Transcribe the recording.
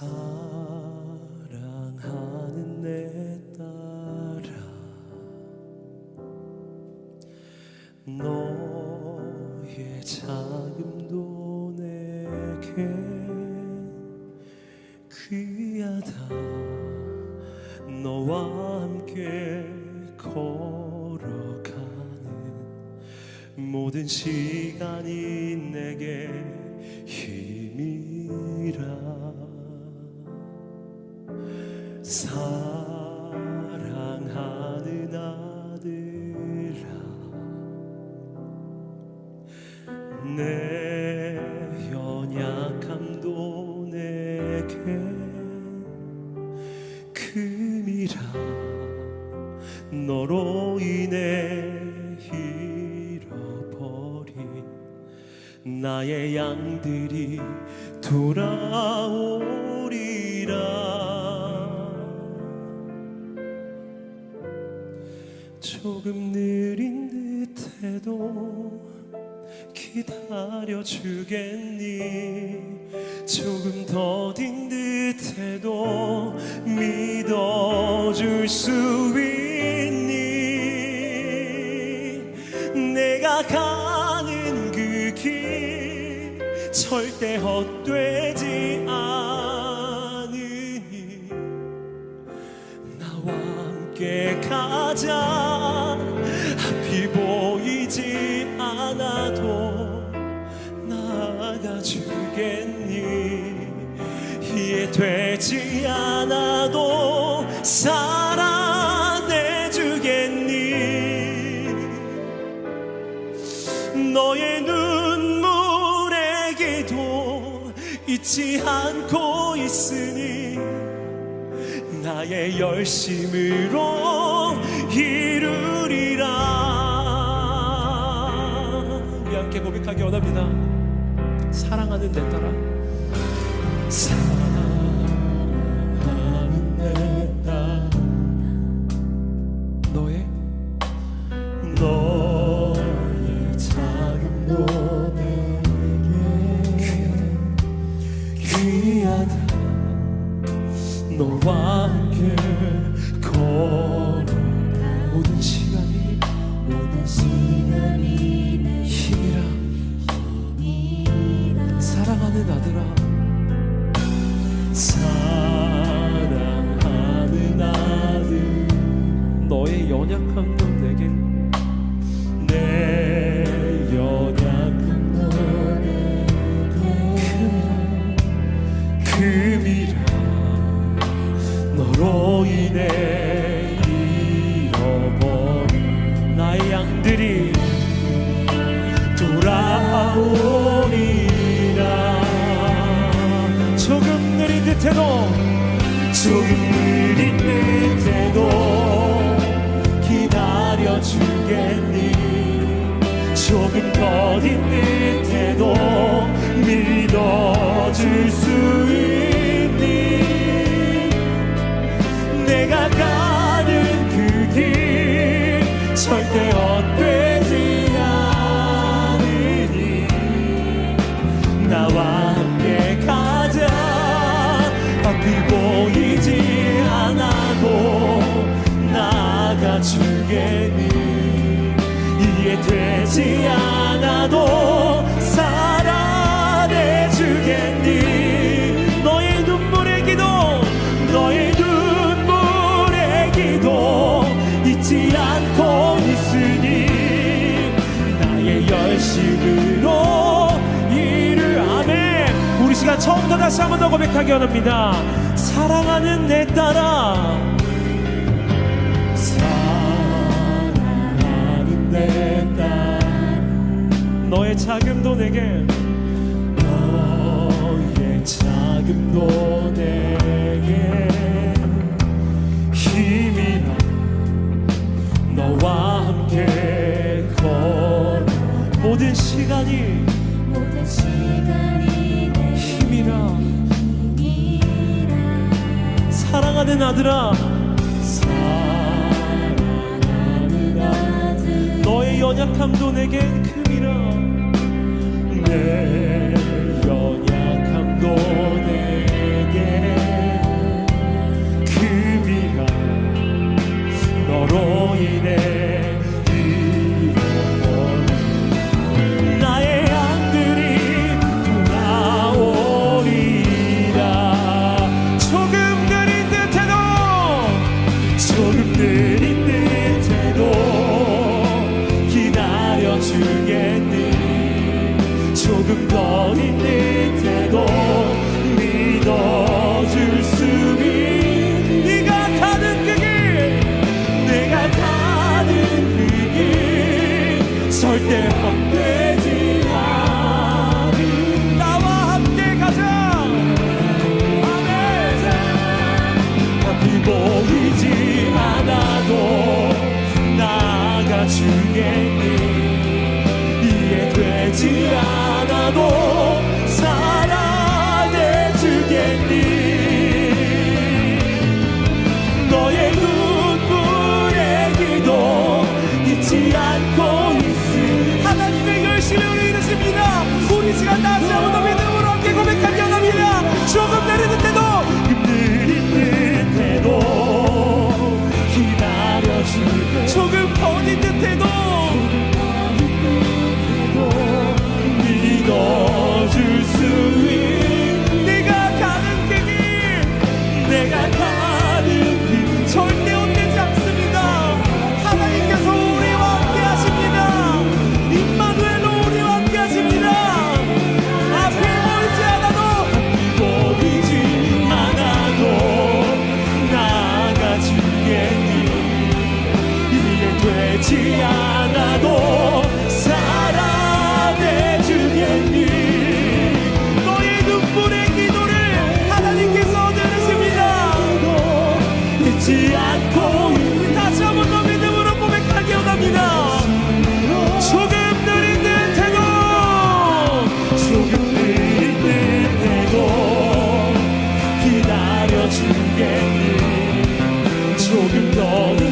사랑하는 내 딸아 너의 자금도 내게 귀하다. 너와 함께 걸어가는 모든 시간이 내게 힘 내 연약함도 내게 금이라. 너로 인해 잃어버린 나의 양들이 돌아오리라. 조금 느린 듯해도 기다려 주겠니? 조금 더딘 듯해도 믿어줄 수 있니? 내가 가는 그 길 절대 헛되지 않으니. 나와 함께 가자. 앞이 보이지 주겠니? 이해되지 않아도 사랑해 주겠니? 너의 눈물의 기도 잊지 않고 있으니 나의 열심으로 이루리라. 함께 고백하기 원합니다 사랑하는 내 딸아 사랑하는 내 딸 너의? 너의 작은 내게 귀하다. 너와 함께 걸 사랑하는 아들 너의 연약함도 내겐 내 연약함도 금이라. 너로 인해 잃어버린 나의 양들이 돌아오 조금 느린 듯해도. 조금 느린 듯해도. 기다려 주겠니? 조금 더딘 듯해도 믿어줄 수 있니? 내가 가는 그 길 절대 헛되 처음부터 다시 한 번 더 고백하기 원합니다. 사랑하는 내 딸아 사랑하는 내 딸 너의 자금도 내게. 너의 자금도 내게. 힘이 나. 너와 함께 걸 모든 시간이. 모든 시간 사랑하는 아들아. 사랑하는 아들. 너의 연약함도 내겐 크니라 하지 않아도 모르겠니 조금 더